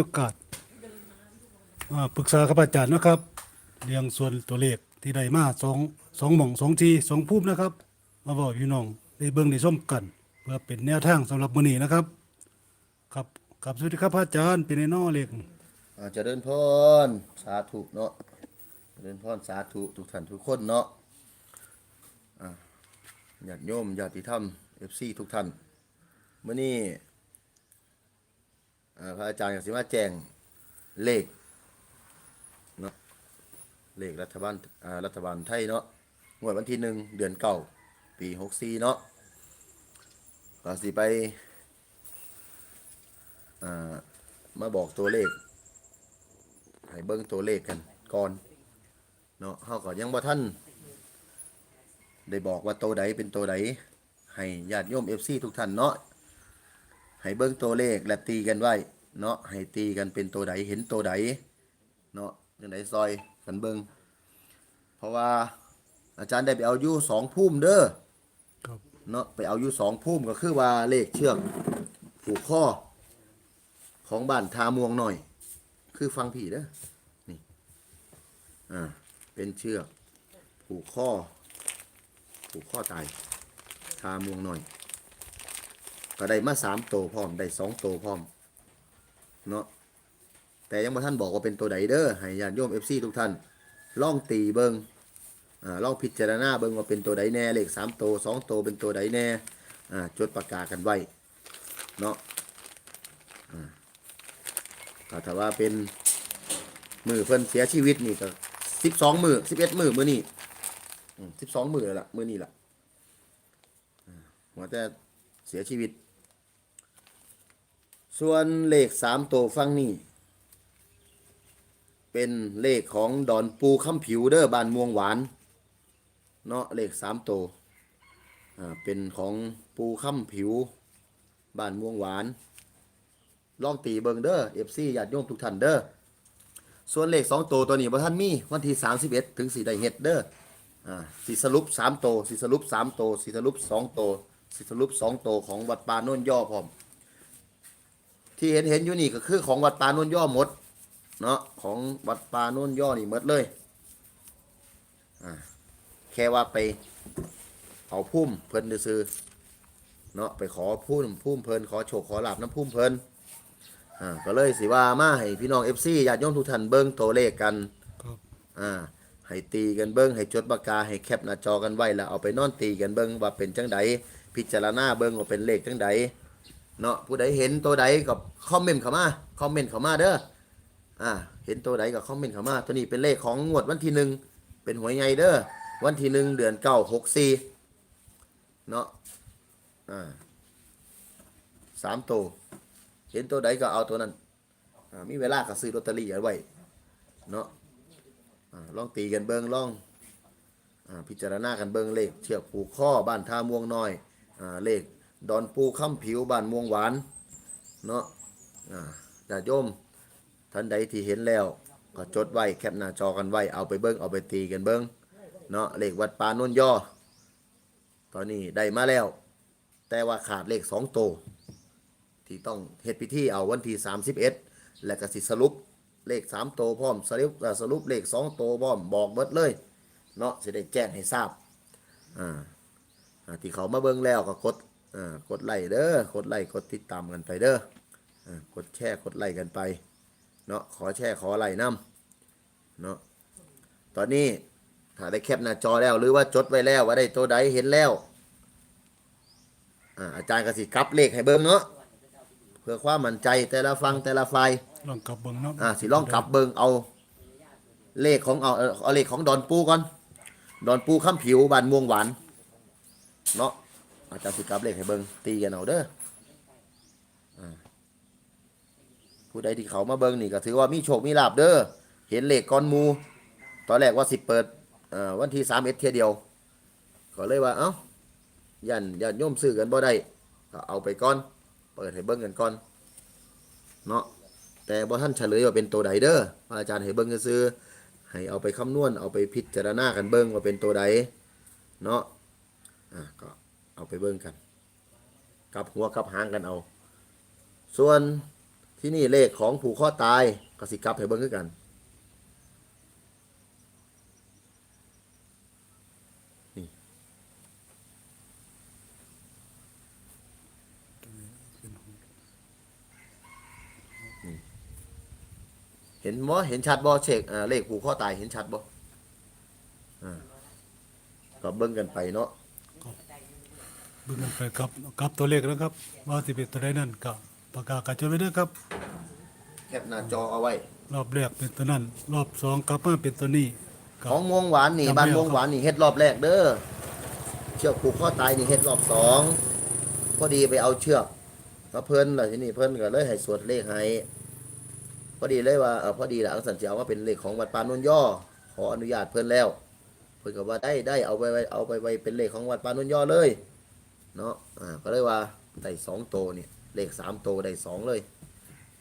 โอกาสอ่าปรึกษากับอาจารย์นะครับ เรื่องส่วนตัวเลขที่ได้มาสองสองหม่องสองทีสองภูมินะครับ มาบอกพี่น้องได้เบิ่งได้มกัน เพื่อเป็นแนวทางสำหรับมื้อนี้นะครับ ครับกับสวัสดีครับพระอาจารย์เป็นไอ้นอเลขอ่าเจริญพรสาธุเนาะเจริญพรสาธุทุกท่านทุกคนเนาะอ่าญาติโยมญาติธรรมเอฟซีทุกท่านมื่อนี้ พระอาจารย์อยากสิมาแจ้งเลขเนาะเลขรัฐบาลรัฐบาลไทยเนาะงวดวันที่หนึ่งเดือนเก้าปีหกสี่เนาะก็สิไปมาบอกตัวเลขให้เบิ่งตัวเลขกันก่อนเนาะเฮาก็ยังบ่ทันได้บอกว่าตัวใดเป็นตัวใดให้ญาติโยม FC ทุกท่านเนาะ ให้เบิ่งตัวเลขและตีกันไว้เนาะให้ตีกันเป็นตัวใดเห็นตัวใดเนาะจังไดซอยกันเบิ่งเพราะว่าอาจารย์ได้ไปเอาอยู่สองพุ่มเด้อครับเนาะไปเอาอยู่สองพุ่มก็คือว่าเลขเชือกผูกข้อของบ้านทามวงหน่อย คือฟังผีเด้อนี่อ่าเป็นเชือกผูกข้อผูกข้อตายทามวงหน่อย ก็ได้มาสามโตวพร้อมได้สองโตวพร้อมเนาะแต่ยังบ่ท่านบอกว่าเป็นตัวใดเด้อให้ญาติโยมเอฟซีทุกท่านล่องตีเบิงอ่าลองพิจารณาเบิงว่าเป็นตัวใดแน่เลขสามโตวสองโตวเป็นตัวใดแน่อ่าจดปากกากันไว้เนาะก็ถ้าว่าเป็นมือเพิ่นเสียชีวิตนี่ก็สิบสองมือสิบเอ็ดมือมือนี่สิบสองมือแล้วละมือนี่ละหัวแต่เสียชีวิต ส่วนเลขสามตัวฟังนี่เป็นเลขของดอนปูคำผิวเด้อบานม่วงหวานเนาะเลขสามตัวอ่าเป็นของปูคำผิวบานม่วงหวานลองตีเบิงเด้อ FC ญาติโยมทุกท่านเด้อส่วนเลข2ตัวตัวนี้บ่ท่านมีวันที่31ถึงสิได้เฮ็ดเด้ออ่าสิสรุป3ตัวสิสรุป3ตัวสิสรุป2ตัวสิสรุป2ตัวของวัดปาโน่นย่อพร้อม ที่เห็นเห็นอยู่นี่ก็คือของวัดป่าโน่นย่อหมด เนาะของวัดป่าโน่นย่อนี่หมดเลยอ่าแค่ว่าไปเอาพุ่มเพิ่นซื้อๆเนาะไปขอพุ่มพุ่มเพิ่นขอโชคขอลาบน้ำพุ่มเพิ่นอ่าก็เลยสิว่ามาให้พี่น้อง FC ญาติโยมทุกท่านเบิ่งตัวเลขกันครับอ่าให้ตีกันเบิ่งให้จดปากกาให้แคปหน้าจอกันไว้แล้วเอาไปนอนตีกันเบิ่งว่าเป็นจังใดพิจารณาเบิ่งว่าเป็นเลขจังใด เนาะผู้ใดเห็นตัวใดก็คอมเมนต์เข้ามาคอมเมนต์เข้ามาเด้ออ่าเห็นตัวใดก็คอมเมนต์เข้ามาตัวนี้เป็นเลขของงวดวันที่หนึ่งเป็นหวยไงเด้อวันที่หนึ่งเดือนเก้าหกสี่เนาะอ่าสามตัวเห็นตัวใดก็เอาตัวนั้นอ่ามีเวลาก็ซื้อลอตเตอรี่เอาไว้เนาะอ่าลองตีกันเบิงลองอ่าพิจารณากันเบิงเลขเชือกผูกข้อบ้านท่าม่วงน้อยอ่าเลข ดอนปูค้ำผิวบ้านม่วงหวานเนาะอ่าญาติโยมท่านใดที่เห็นแล้วก็จดไว้แคปหน้าจอกันไว้เอาไปเบิงเอาไปตีกันเบิงเนาะเลขวัดปาโน่นย่อ ตอนนี้ได้มาแล้ว แต่ว่าขาดเลขสองโต ที่ต้องเฮ็ดพิธีเอาวันที่31และก็สิสรุปเลข3โตพร้อมสรุปสรุปเลข2โตพร้อมบอกเบิดเลยเนาะสิได้แจ้งให้ทราบอ่าที่เขามาเบิ่งแล้วก็กด กดไลค์เด้อกดไลค์กดติดตามกันไปเด้ออ่ากดแชร์กดไลค์กันไปเนาะขอแชร์ขอไลค์นํเนาะตอนนี้ถ้าได้แคปหน้าจอแล้วหรือว่าจดไว้แล้วว่าได้ตัวใดเห็นแล้วอ่าอาจารย์ก็สิกลับเลขให้เบิ่งเนาะเพื่อความมั่นใจแต่ละฟังแต่ละฝ่ายลองกลับเบิ่งเนาะอ่าสิลองกลับเบิงเอา เลขของเอาเอาเอาเลขของดอนปูก่อน ดอนปูข้ามผิวบานม่วงหวานเนาะ อาจารย์สิกลับเลขให้เบิงตีกันเอาเด้อผู้ใดที่เขามาเบิงนี่ก็ถือว่ามีโชคมีลาบเด้อเห็นเลขก้อนมูตอนแรกว่าสิเปิดวันที่สามเอ็ดเทียเดียวก็เลยว่าเอ้ายันยันโยมซื้อกันบ่ได้ก็เอาไปก่อน เปิดให้เบิ่งกันก่อนเนาะแต่บ่ท่านเฉลยว่าเป็นตัวใดเด้ออาจารย์ให้เบิ่งซื่อให้เอาไปคำนวณเอาไปพิจารณากันเบิ่งว่าเป็นตัวใดเนาะอะก็ เอาไปเบิ่งกัน กลับหัวกลับหางกันเอา ส่วนที่นี่เลขของผูกข้อตายก็สิกลับให้เบิ่งคือกันนี่เห็นบ่เห็นชัดบ่เช็คอ่าเลขผูกข้อตายเห็นชัดบ่อ่าก็เบิ่งกันไปเนาะ เบิ่งกันไปครับกับตัวเลขนะครับ ว่าสิเป็นตัวใดนั่นก็ประกาศกันจนไว้เด้อครับ แคปหน้าจอเอาไว้ รอบแรกเป็นตัวนั้น รอบสองกลับมาเป็นตัวนี้ครับ ของม่วงหวานนี่จำไม่บ้านเอาม่วงหวานนี่เฮ็ดรอบแรกเด้อเชือกผูกข้อตายนี่เฮ็ดรอบสองพอดีไปเอาเชือกมาเพิ่นแล้วทีนี้เพิ่นก็เลยให้สวดเลขให้พอดีเลยว่าเออพอดีละอังสันสิเอามาเป็นเลขของวัดปานนนย่อขออนุญาตเพิ่นแล้ว เพิ่นก็ว่าได้ได้เอาไปไว้เอาไปไว้เป็นเลขของวัดปานนนย่อเลย เนาะอ่าก็เลยว่าได้สองโตวนี่ยเลขสามโตได้สองเลย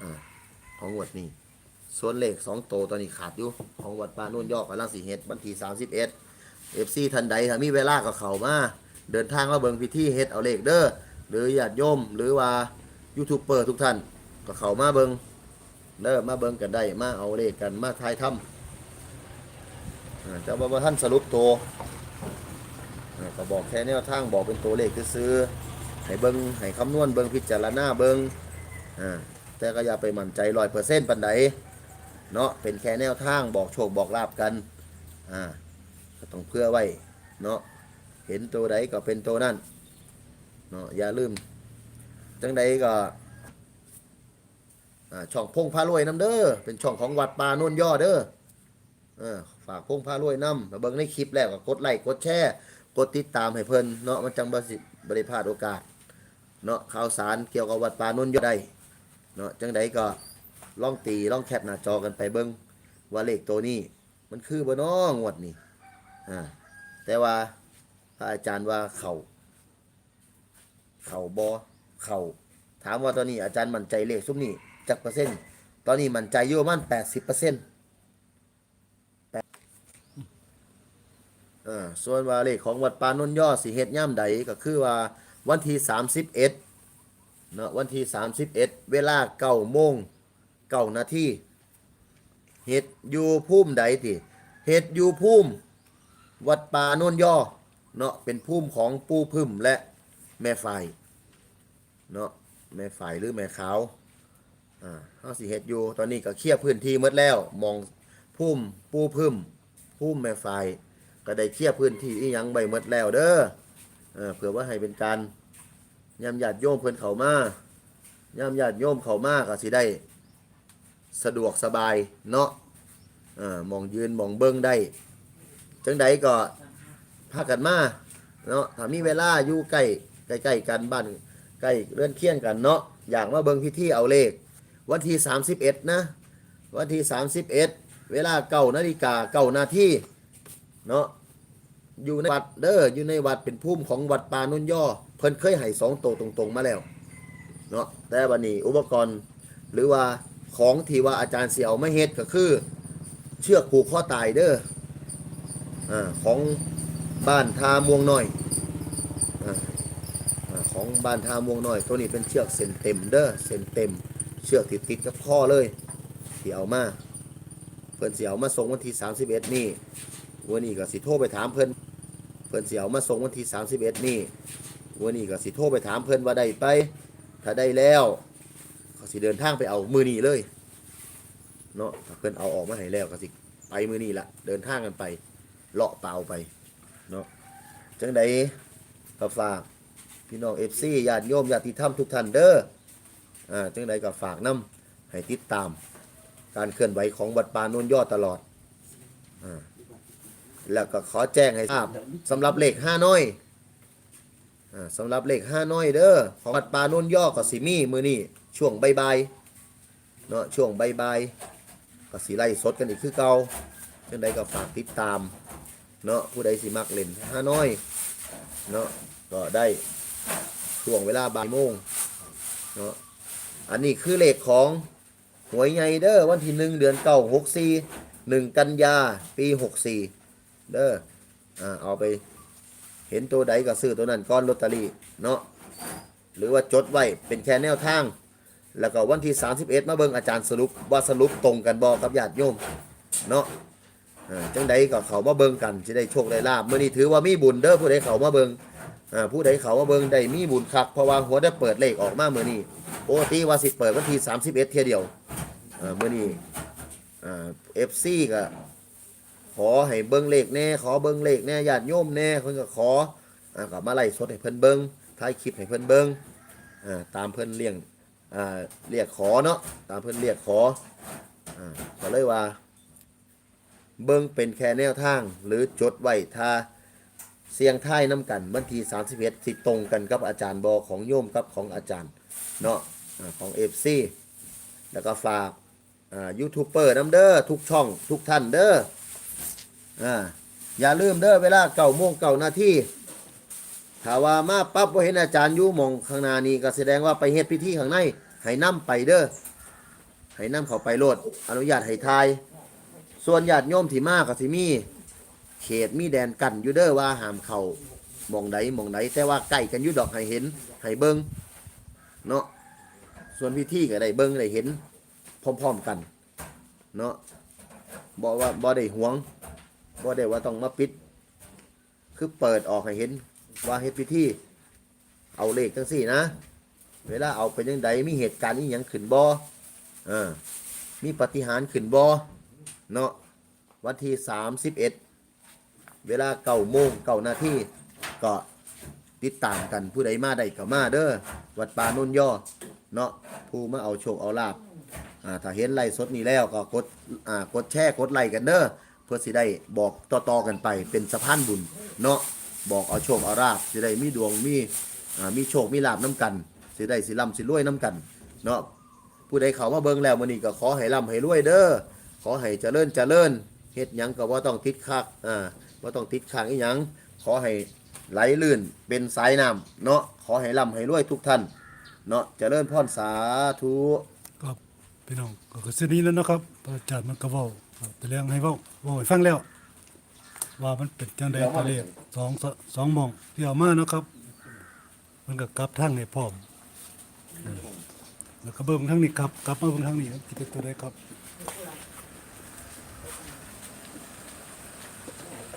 อ่าของวดนี้ส่วนเลขสองโตตอนนี้ขาดอยู่ของวัดป่านุ่นยอกกำลังสีเฮ็ดวันที่สามสิบเอ็ดเอฟซีทันใดถ้ามีเวลาก็เข้ามา เดินทางมาเบิ่งพิธีเฮ็ดเอาเลขเด้อหรือญาติโยมหรือว่ายูทูบเบอร์ทุกท่านก็เข้ามาเบิ่งเด้อมาเบิ่งกันได้มาเอาเลขกันมาทายถ้ำอ่าจะว่าท่านสรุปตัว ก็บอกแค่แนวทางบอกเป็นตัวเลขซื้อให้เบิ่งให้คำนวณเบิ่งพิจารณาเบิ่งอ่าแต่ก็อย่าไปมั่นใจร้อยเปอร์เซ็นต์ปันใดเนาะเป็นแค่แนวทางบอกโชคบอกลาบกันอ่าก็ต้องเพื่อไว้เนาะเห็นตัวใดก็เป็นตัวนั่นเนาะอย่าลืมจังใดก็อ่าช่องพงพารวยน้ำเด้อเป็นช่องของวัดป่าโน่นย่อเด้ออฝากพงพารวยน้ำมาเบิ่งในคลิปแล้วก็กดไลค์กดแชร์ กดติดตามให้เพิ่นเนาะมันจังบ่สิบริพลาดโอกาสเนาะข่าวสารเกี่ยวกับวัดป่าโน่นย่อได้เนาะจังใดก็ล่องตีล่องแคปหน้าจอกันไปเบิ่งว่าเลขตัวนี้ มันคือบ่น้องวดนี้อ่าแต่ว่าพระอาจารย์ว่าเขาเข่าบ่เขาถามว่าตอนนี้อาจารย์มั่นใจเลขซุ้มนี้จักเปอร์เซ็นต์ตอนนี้มั่นใจอยู่ประมาณ80%เปอร์เซ็นต์ อ่าส่วนว่าเลขของวัดปานนนย่อสิเฮ็ดย่ำใดก็คือว่าวันที่31เนาะวันที่31 เวลาเก้าโมงเก้านาทีเฮ็ดอยู่พุ่มใดติเฮ็ดอยู่พุ่มวัดป่านนย่อเนาะเป็นพุ่มของปู่พึ่มและแม่ฝ่ายเนาะแม่ฝ่ายหรือแม่ขาวอ่าเฮาสิเฮ็ดอยู่ตอนนี้ก็เคลียร์พื้นที่หมดแล้วมองพุ่มปู่พึ่มพุ่มแม่ฝ่าย ก็ได้เคลียร์พื้นที่อีหยังไว้หมดแล้วเด้อเออเพื่อว่าให้เป็นการยามญาติโยมเพิ่นเขามายามญาติโยมเขามาก็สิได้ สะดวกสบายเนาะอมองยืนมองเบิ่งได้จังใดก็พากันมาเนาะถ้ามีเวลาอยู่ใกล้ใกล้ๆกันบ้านใกล้เรือนเคียงกันเนาะอยากมาเบิ่งพิธีเอาเลข วันที่31นะวันที่31 เวลาเก้านาฬิกาเก้านาที เนาะอยู่ในวัดเด้ออยู่ในวัดเป็นภูมิของวัดปานุ่นย่อ เพิ่นเคยให้สองโตวตรงๆมาแล้วเนาะแต่วันนี้อุปกรณ์หรือว่าของที่ว่าอาจารย์เสี่ยวไม่เฮ็ดก็คือ เชือกผูกข้อตายเด้ออ่าของบ้านทามวงน้อยอ่าของบ้านทามวงน้อย ตัวนี้เป็นเชือกเส้นเต็มเด้อเส้นเต็ม เชือกติดติดกับข้อเลยเสี่ยวมาเพิ่นเสี่ยวมาส่งวันที่31นี่ วันนี้ก็สิโทรไปถามเพิ่นเพิ่นเสิเอามาส่งวันที่ 31 นี่วันนี้ก็สิโทรไปถามเพิ่นว่าได้ไป ถ้าได้แล้วก็สิเดินทางไปเอามือนี้เลยเนาะถ้าเพิ่นเอาออกมาให้แล้วก็สิไปมือนี้ละเดินทางกันไปเลาะเปล่าไปเนาะจังใดก็ฝากพี่น้อง FC ญาติโยมญาติธรรมทุกท่านเด้ออ่าจังใดก็ฝากนํให้ติดตาม การเคลื่อนไหวของวัดปาโนนยอดตลอดอ่า แล้วก็ขอแจ้งให้ทราบสำหรับเลขห้าน้อยอ่าสำหรับเลขห้าน้อยเด้อของวัดปานุ่นย่อกับสิมีมือนี่ช่วงใบายๆเนาะช่วงใบายๆก็สิไล่สดกันอีกคือเก่าจังใดก็ฝากติดตามเนาะผู้ใดสิมักเล่นห้าน้อยเนาะก็ได้ช่วงเวลาบ่ายโมงเนาะอันนี้คือเลขของหวยใหญ่เด้อวันที่หนึ่งเดือนเก้าหกสี่หนึ่งกันยาปีหกสี่ เด้ออ่าเอาไปเห็นตัวใดก็ซื้อตัวนั้นก้อนลอตเตอรี่เนาะหรือว่าจดไว้เป็นแค่แนวทาง แล้วก็วันที่ 31 มาเบิ่งอาจารย์สรุปว่าสรุปตรงกันบ่กับญาติโยมเนาะอ่าจังใดก็เขามาเบิ่งกันสิได้โชคได้ลาบเมื้อนี้ถือว่ามีบุญเด้อผู้ใดเขามาเบิ่งอ่าผู้ใดเขามาเบิ่งได้มีบุญคักเพราะว่าหัวได้เปิดเลขออกมาเมื้อนี้ปกติว่าสิเปิดวันที่ 31 เที่ยเดียวอ่ามื้อนี้อ่า FC ก็ ขอให้เบิ่งเลขแน่ขอเบิ่งเลขแน่ญาติโยมแน่เพิ่นก็ขออ่าก็มาไล่สดให้เพิ่นเบิ่งถ่ายคลิปให้เพิ่นเบิ่งอ่าตามเพิ่นเลี้ยงอ่าเรียกขอเนาะตามเพิ่นเรียกขออ่าก็เลยว่า เบิ่งเป็นแค่แนวทาง หรือจดไว้ถ้าเสียงท้ายน้ำกันวันที่31สิตรงกันกับอาจารย์บอของโยมกับของอาจารย์เนาะขอ่าของ FC แล้วก็ฝากยูทูบเบอร์น้ำเด้อทุกช่องทุกท่านเด้อ อ่าอย่าลืมเด้อเวลาเก่าโมงเก่านาทีถ้าว่ามาปั๊บว่าเห็นอาจารย์อยู่มองข้างหน้านี้ก็แสดงว่าไปเฮ็ดพิธีข้างในให้นํไปเด้อให้นํเขาไปโลด อนุญาตให้ทาย ส่วนญาติโยมที่มากก็สิมี เขตมีแดนกันอยู่เด้อว่าห้ามเข้ามองใดหมองใดแต่ว่าใกล้กันอยู่ดอกให้เห็นให้เบิ่งเนาะส่วนพิธีก็ได้เบิ่งได้เห็น พร้อมๆกัน เนาะบ่ว่าบ่ได้หวง บ่ได้ว่าต้องมาปิด คือเปิดออกให้เห็นว่าเฮ็ดพิธีเอาเลขจังซี่นะ เวลาเอาเป็นยังไงมีเหตุการณ์อีหยังขึ้นบ่อ่ามีปฏิหารขึ้นบ่เนาะวันที่31เวลาเก้าโมงเก้านาทีก็ติดตามกันผู้ใดมาได้ก็มาเด้อวัดป่าโนนย่อเนาะผู้มาเอาโชคเอาลาบอ่าถ้าเห็นไลฟ์สดนี้แล้วก็กดอ่ากดแชร์กดไลค์กันเด้อ พื่อสิได้บอกต่อๆกันไปเป็นสะพานบุญเนาะบอกเอาโชคเอาลาบสิได้มีดวงมีมีโชคมีลาบน้ำกันสิได้สิร่ำสิรวยน้ำกันเนาะผู้ใดเขามาเบิ่งแล้วมื้อนี้ก็ขอให้ร่ำให้รวยเด้อขอให้เจริญเจริญเฮ็ดหยังก็บ่ต้องติดขักอ่าบ่ต้องติดขังอีหยังขอให้ไหลลื่นเป็นสายน้ำเนาะขอให้ร่ำให้รวยทุกท่านเนาะเจริญพรสาธุครับพี่น้องก็คือสินี้แล้วนะครับ ระอาจารย์มันก็เว้าครับแต่เรื่องให้เว้าเว้าให้ฟังแล้ว ว่ามันเป็นจังได๋ตัวเลขสองสสองหมองที่เอามาเนาะครับ มันก็กลับทางให้พร้อมอืมแล้วก็เบิ่งทางนี้ครับกลับมาเบิ่งทางนี้สิเป็นตัวใดครับ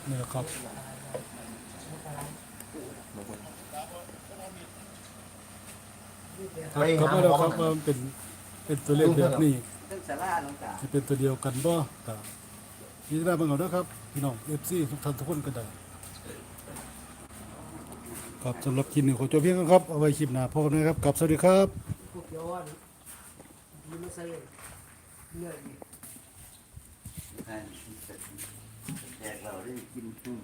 นี่แหละครับครับกลับมาแล้วครับว่ามันเป็น เป็นตัวเลขแบบนี้ซึ่งสาราหลวงตาจะเป็นตัวเดียวกันบ่ก็พิจารณาเบิ่งเอาเด้อครับ พี่น้อง FC ทุกท่านทุกคนก็ได้ครับสำหรับคลิปนี้ขอจบเพียงเท่านี้ครับ เอาไว้คลิปหน้าพบกันนะครับกับสวัสดีครับพวกย้อนมันไม่ใช่เนื้อดีแจกเราได้กินตุ้ม